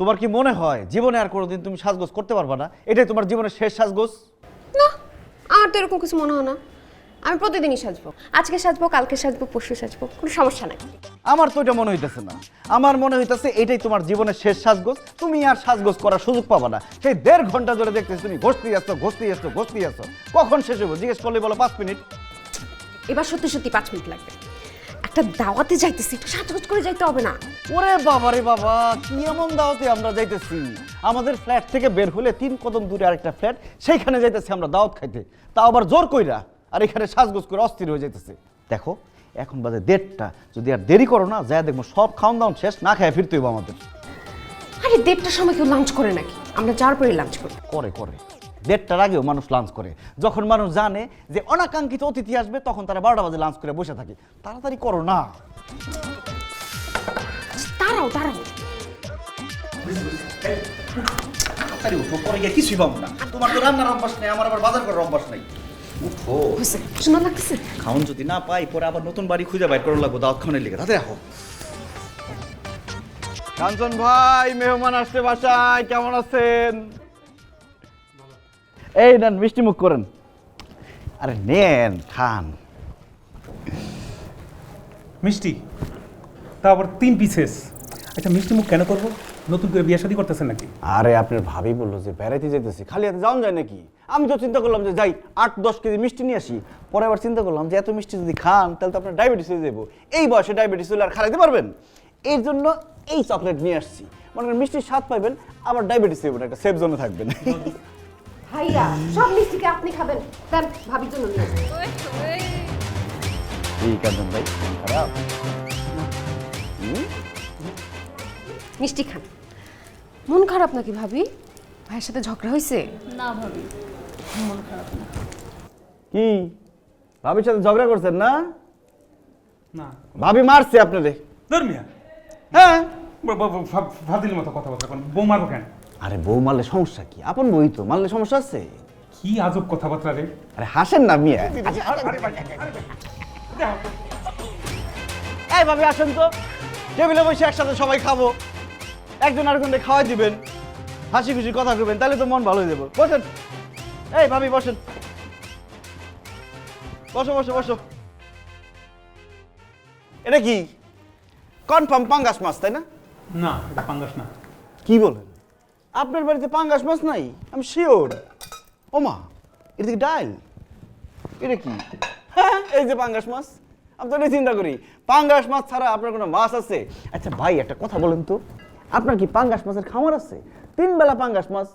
তোমার কি মনে হয় জীবনে আর কোনোদিন তুমি সাজগোজ করতে পারবা না? এটাই তোমার জীবনের শেষ সাজগোজ? না আমার তো এরকম কিছু মনে হয় না। আমি প্রতিদিনই সাজবো। আজকে সাজবো কালকে সাজবো পরশু সাজবো কোনো সমস্যা নাই। আমার তো এটা মনে হইতেছে না। আমার মনে হইতেছে এটাই তোমার জীবনের শেষ সাজগোজ। তুমি আর সাজগোজ করার সুযোগ পাবা না। সেই দেড় ঘণ্টা ধরে দেখতেছি তুমি ঘষতেই আসছো ঘষতেই আসছো ঘষতেই আসছো। কখন শেষ হইব? জিজ্ঞেস করলে বলো পাঁচ মিনিট। এবার সত্যি সত্যি পাঁচ মিনিট লাগবে। একটা দাওয়াতে যাইতেছি একটু সাজগোজ করে যাইতে হবে না। ওরে বাবা রে বাবা কি এমন দাওয়াতে আমরা যাইতেছি? আমাদের ফ্ল্যাট থেকে বের হলে তিন কদম দূরে আরেকটা ফ্ল্যাট সেইখানে যাইতেছি আমরা দাওয়াত খাইতে। তাও আবার জোর কইরা আর এখানে সাজগোজ করে অস্থির হয়ে যাইতেছে। দেখো এখন বাজে দেড়টা যদি আর দেরি করো না যা দেখব সব খাওয়ান দাওয়ান শেষ না খায় ফিরতে হইব আমাদের। আরে দেড়টার সময় কেউ লাঞ্চ করে নাকি? আমরা যাওয়ার পরে লাঞ্চ করি করে করে। দেড়টার আগেও মানুষ লাঞ্চ করে। যখন মানুষ জানে যে অনাকাঙ্ক্ষিত অতিথি আসবে তখন তারা বারোটা বাজে লাঞ্চ করে বসে থাকে। তাড়াতাড়ি করো না। দাঁড়াও দাঁড়াও। তাড়াতাড়ি উঠো পরে গিয়ে কিছুই পাবো না। তোমার তো রান্নার অভ্যাস নেই আমার আবার বাজার করার অভ্যাস নেই। উঠো। হয়েছে শোনা লাগতেছে? খাওন যদি না পাই পরে আবার নতুন বাড়ি খুঁজে বাইর করা লাগবো দাওয়াত খাওয়ানোর লিগে। তাতে রাখো কাঞ্চন ভাই মেহমান আসছে বাসায় কেমন আছেন? এই নেন মিষ্টি মুখ করেন। আরে নেন খান। মিষ্টি তারপর তিন পিসেস আচ্ছা মিষ্টি মুখ কেন করব? নতুন করে বিয়ে শাদী করতেছেন নাকি? আরে আপনার ভাবি বলল যে বেড়াইতে যেতেছি খালি হাতে যাওয়া যায় নাকি? আমি তো চিন্তা করলাম যে যাই আট দশ কেজি মিষ্টি নিয়ে আসি। পরে আবার চিন্তা করলাম যে এত মিষ্টি যদি খান তাহলে তো আপনার ডায়াবেটিস হয়ে যাব এই বয়সে ডায়াবেটিস হলে আর খালাইতে পারবেন? এর জন্য এই চকলেট নিয়ে আসছি। মনে করেন মিষ্টির স্বাদ পাইবেন আবার ডায়াবেটিস হইবেন একটা সেফ জোনে থাকবেন। ভাইয়া সব মিষ্টিকে আপনি খাবেন। দেন ভাবির জন্য নিয়ে আছে ভাই খারাপ? মিষ্টি খান। মন খারাপ নাকি ভাবি? ভাইয়ের সাথে ঝগড়া হয়েছে না ভাবি মন খারাপ না। কি? ভাবির সাথে ঝগড়া করছেন না? না। ভাবি মারছে আপনারে। ধর্মিয়া? হ্যাঁ? ফাদিল মতো কথাবার্তা কোন। বউ মারবো কেন? আরে বউ মারলে সমস্যা কি? আপন বই তো মারলে সমস্যা আছে? কি আজব কথাবার্তা রে? আরে হাসেন না মিয়া। এই ভাবি আসেন তো। টেবিলে বসে একসাথে সবাই খাব। একজন আরেকজনকে খাওয়াই দিবেন। হাসি খুশি কথা করবেন তাহলে তো মন ভালো হয়ে যাব। বসেন। এই ভাবি বসেন। বসো বসো বসো। এটা কি? কনফার্ম পাঙ্গাস মাছ তাই না? না এটা পাঙ্গাস না। কি বলেন? আপনার বাড়িতে পাঙ্গাস মাছ নাই? আমি শিওর। ওমা এটা কি ডাইল এটা কি? হ্যাঁ এই যে পাঙ্গাস মাছ। আমি তো এটাই চিন্তা করি। পাঙ্গাস মাছ ছাড়া আপনার কোনো মাছ আছে? আচ্ছা ভাই, একটা কথা বলেন তো। আপনার কি পাঙ্গাস মাছের খামার আছে? তিন বেলা পাঙ্গাস মাছ।